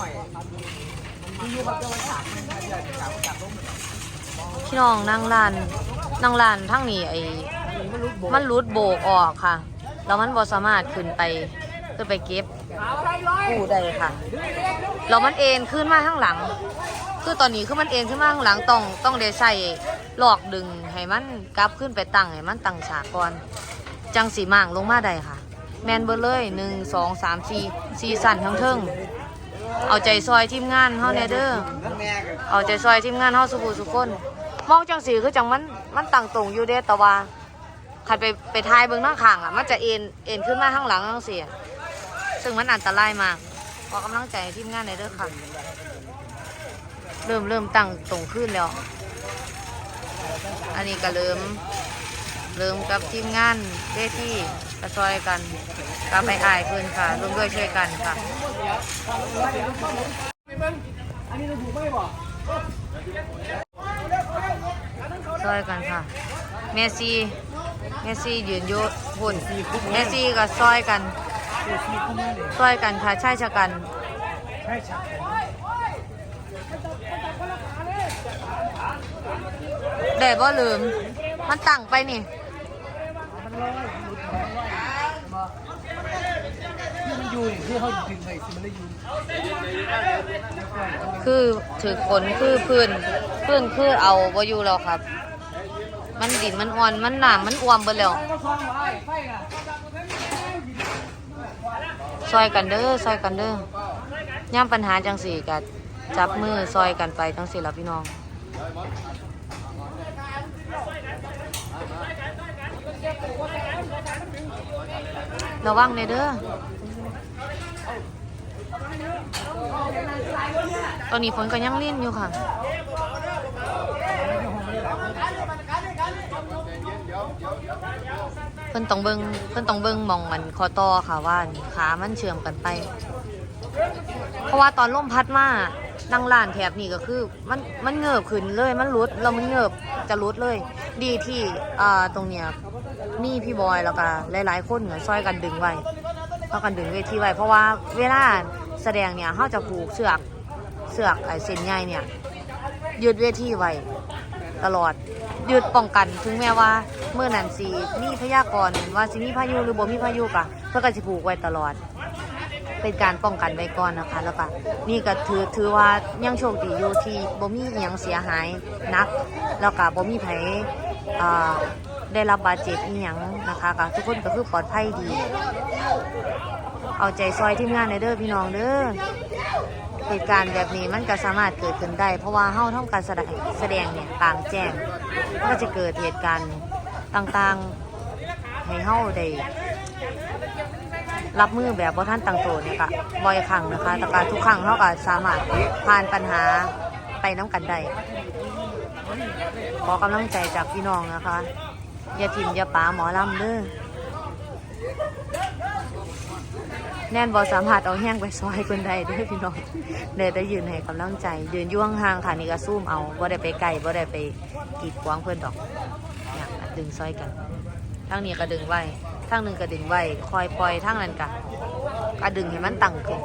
น่อยมีอยู่กับเจ้าฉากนึงนะจับจับลงพี่น้องนั่งลานนั่งลานทั้งนี้ไอ้มันรูดโบกออกค่ะ แล้วมันบ่สามารถขึ้นไปขึ้นไปเก็บกู้ได้ค่ะแล้วมันเอ็นขึ้นมาข้างหลัง คือตอนนี้คือมันเอ็นขึ้นมาข้างหลังต้องต้องได้ใส่หลอกดึงให้มันกลับขึ้นไปตั้งให้มันตั้งฉากก่อนจังสีมั่งลงมาได้ค่ะ แมนเบอร์เลยหนึ่งสองสามสี่สี่สั่นทั้งเทิง เอาใจซอยทีมงานเฮาแน่เด้อนั่นแม่กันเอาใจซอยทีมงานเฮาสุภูสุคนมองจังสีคือจังมันมันตั้งตรงอยู่เด้แต่ว่าขัดไปไปทายเบิ่งข้างข้างอะ มันจะเอ็นเอ็นขึ้นมาข้างหลังจังซี่อะซึ่งมันอันตรายมากขอกำลังใจให้ทีมงานในอยเด้อค่ะ เริ่มเริ่มตั้งตรงขึ้นแล้ว อันนี้ก็เริ่ม เริ่มกับทีมงานเวทีกระซอยกันก็ไปอายเพื่นค่ะร่วมด้วยช่วยกันค่ะอันนี้เราถูกไม่บอกซอยกันค่ะ เมสซี่เมสซี่ยืนอยู่หุ่นเมสซี่ก็ซอยกันเดี๋ยวชีคุ้มแน่เลยซอยกันค่ะใช่ชะกันใช่ฉากแดดว่ลืม มันตั้งไปนี่มันอยมันหลุดที่มันอยู่ที่เขาดึงไปสิมันได้อยู่คือถือฝนคือพื้นพื้นคือเอาบ่อยู่แล้วครับ มันดินมันอ่อนมันหนามมันอวมเบิดแล้วซอยกันเด้อซอยกันเด้อย่ำปัญหาจังสี่กัดจับมือซอยกันไปจังสี่ละพี่น้อง ระวังเลยเด้อ ตอนนี้ฝนก็ยังลิ่นอยู่ค่ะ เพิ่นต้องเบิงเพิ่นต้องเบิงมองมันคอต่อค่ะว่าขามันเชื่อมกันไป เพราะว่าตอนลมพัดมานั่งลานแถบนี้ก็คือมันมันเงือบขึ้นเลยมันรุดแล้วมันเงือบจะรุดเลย ดีที่อ่าตรงเนี้ย มี่พี่บอยแล้วก็หลายๆ คนเนี่ยซอยกันดึงไว้ซอยกันดึงเวทีไว้ เพราะว่าเวลาแสดงเนี่ยเขาจะผูกเสือกเสือกไอ้เส้นใยเนี่ยยืดเวทีไว้ตลอดยืดป้องกันถึงแม้ว่าเมื่อนันสีมีพยากรณ์ว่าสิมีพายุหรือบ่มีพายุกะเพื่อก็สิผูกไว้ตลอด เป็นการป้องกันไว้ก่อนนะคะ แล้วก็นี่ก็ถือถือว่ายังโชคดีอยู่ที่บ่มีอหยังเสียหายนัก แล้วก็บ่มีไผอ่า ได้รับบาดเจ็บอีหยังนะคะก็ทุกคนก็คือปลอดภัยดี เอาใจซอยทีมงานในเด้อพี่น้องเด้อเหตุการณ์แบบนี้มันก็สามารถเกิดขึ้นได้ เพราะว่าเฮาทำการแสดงแสดงเนี่ยกลางแจ้งก็จะเกิดเหตุการณ์ต่างๆให้เฮาได้รับมือแบบบ่ท่านตั้งตัวเนี่ยก็บ่อยครั้งนะคะ แต่การทุกครั้งเฮาก็สามารถผ่านปัญหาไปน้ำกันได้ ขอกำลังใจจากพี่น้องนะคะ อย่าทิมอย่าป๋าหมอลำเด้อแน่นบอสามารถเอาแห้งไปซอยคนใดได้อพี่น้องเดได้ยืนให้กำลังใจ ยืนยุ่งห่างค่ะนี่ก็ซูมเอาบ่ได้ไปไกลบ่ได้ไปกีดขวางเพื่อนดอกเนี่ยดึงซอยกันทางนี้ก็ดึงไว้ทางหนึ่งก็ดึงไว้คอยปล่อยทางนั้นกะก็ดึงให้มันตั้งขึ้น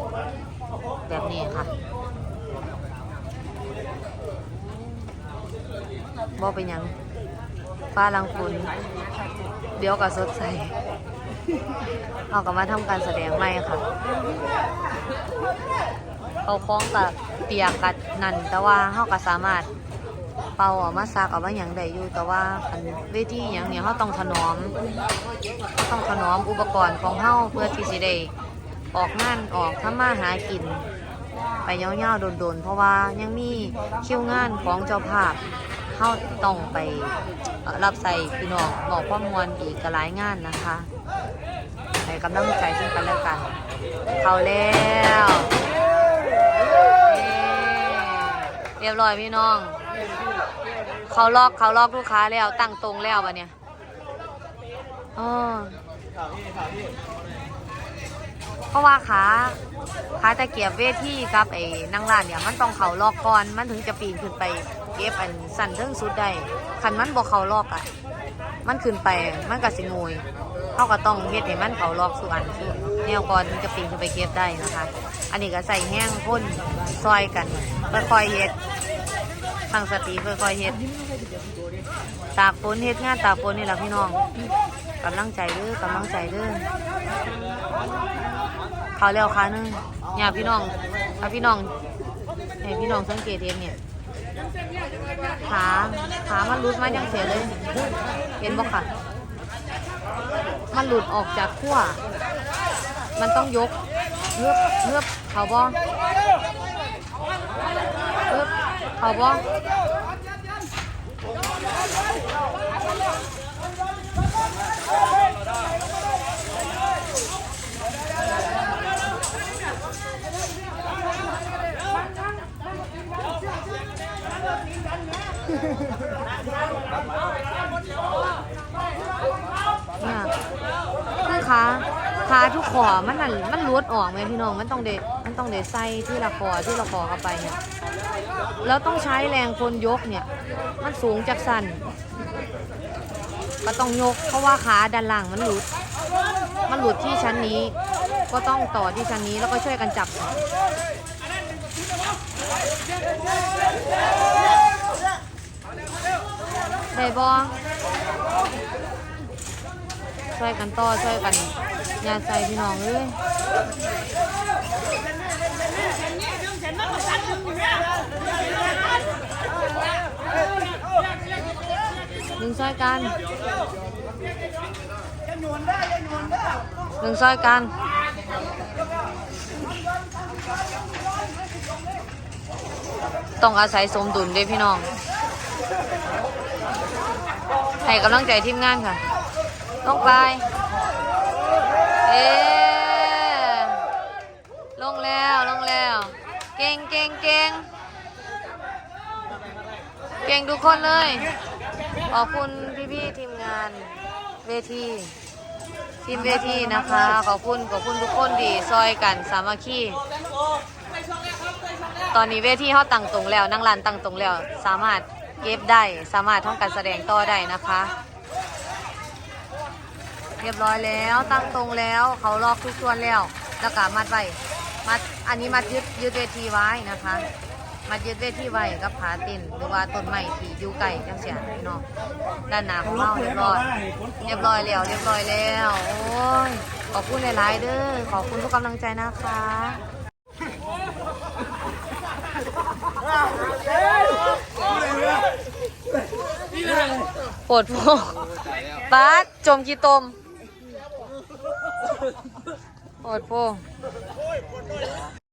แบบนี้ค่ะบ่เป็นยัง ฟ้าลังฝนเดี๋ยวก็สดใสเราก็มาทำการแสดงใหม่ค่ะ เอาคล้องกับเปียกกัดนันแต่ว่าเราก็สามารถเป่าออกมาซักออกมาอย่างใดอยู่แต่ว่าเวทีอย่างเนี้ยเราต้องถนอม ต้องถนอมอุปกรณ์ของเราเพื่อที่จะได้ออกงานออกทำมาหากิน ไปยาๆโดนๆ เพราะว่ายังมีคิวงานของเจ้าภาพ เขาต้องไปรับใส่พี่น้องบอกข้อมวลอีกหลายงานนะคะให้กำลังใจซึ่งกันและกัน เข้าแล้วเรียบร้อยพี่น้อง เขาลอกเขาลอกลูกค้าแล้วตั้งตรงแล้ววะเนี่ยอ๋อเพราะว่าขาขาตะเกียบเวทีกับไอ้นางร้านเนี่ยมันต้องเขาลอกก่อนมันถึงจะปีนขึ้นไป เก็บอันสั่นเทิงสุดได้คันมันบอกเขาลอกอะ มันขึ้นไปมันก็สิงวยเขาก็ต้องเฮ็ดให้มันเขาลอกสุอันสุแนวก่อนถึงจะปีนขึ้นไปเก็บได้นะคะ อันนี้ก็ใส่แห้งพ่นซอยกันค่อยๆเฮ็ดตั้งสติค่อยๆเฮ็ดตากฝนเฮ็ดงานตากฝนนี่แหละพี่น้องกำลังใจเด้อกำลังใจเด้อเขาเร็วขานึงเนี่ยพี่น้องถ้าพี่น้องให้พี่น้องสังเกตเองเนี่ย ขาขามันหลุดมายังเสียเลย เห็นบ่ค่ะ มันหลุดออกจากขั้วมันต้องยกเงือบเงือบเขาบ่เงือบเขาบ่เนี่ยคือขา ขาทุกขอมันนั่นมันหลุดออกไหมพี่น้องมันต้องเดมันต้องเดใส่ที่ละคอที่ละคอเข้าไปเนี่ยแล้วต้องใช้แรงคนยกเนี่ย มันสูงจากสันก็ต้องยก เพราะว่าขาด้านล่างมันหลุด มันหลุดที่ชั้นนี้ ก็ต้องต่อที่ชั้นนี้แล้วก็ช่วยกันจับได้บอ ช่วยกันต่อช่วยกันยาใส่พี่น้องเลยดึงช่วยกันดึงช่วยกันต้องอาศัยสมดุลเด้วยพี่น้อง ให้กำลังใจทีมงานค่ะ ลงไป เอลงแล้วลงแล้ว เก่งเก่งเก่งเก่งทุกคนเลย ขอบคุณพี่ๆทีมงานเวทีทีมเวทีนะคะ ขอบคุณขอบคุณทุกคนดีซอยกันสามัคคีตอนนี้เวทีเขาตั้งตรงแล้วนั่งลานตั้งตรงแล้ว สามารถเก็บได้ สามารถทำการแสดงต่อได้นะคะ เรียบร้อยแล้ว ตั้งตรงแล้วเขาลอกทุกส่วนแล้ว แล้วก็มัดไว้มัดอันนี้มัดยึดยึดเวทีไว้นะคะ มัดยึดเวทีไว้กับผาตินหรือว่าต้นไม้ที่อยู่ไกลจังเสียพี่น้องด้านหน้าของเราเรียบร้อย เรียบร้อยแล้วเรียบร้อยแล้ว โอ้ยขอบคุณหลายๆเด้อขอบคุณทุกกำลังใจนะคะปวดพวกบาสจมกี่ตม ปวดโป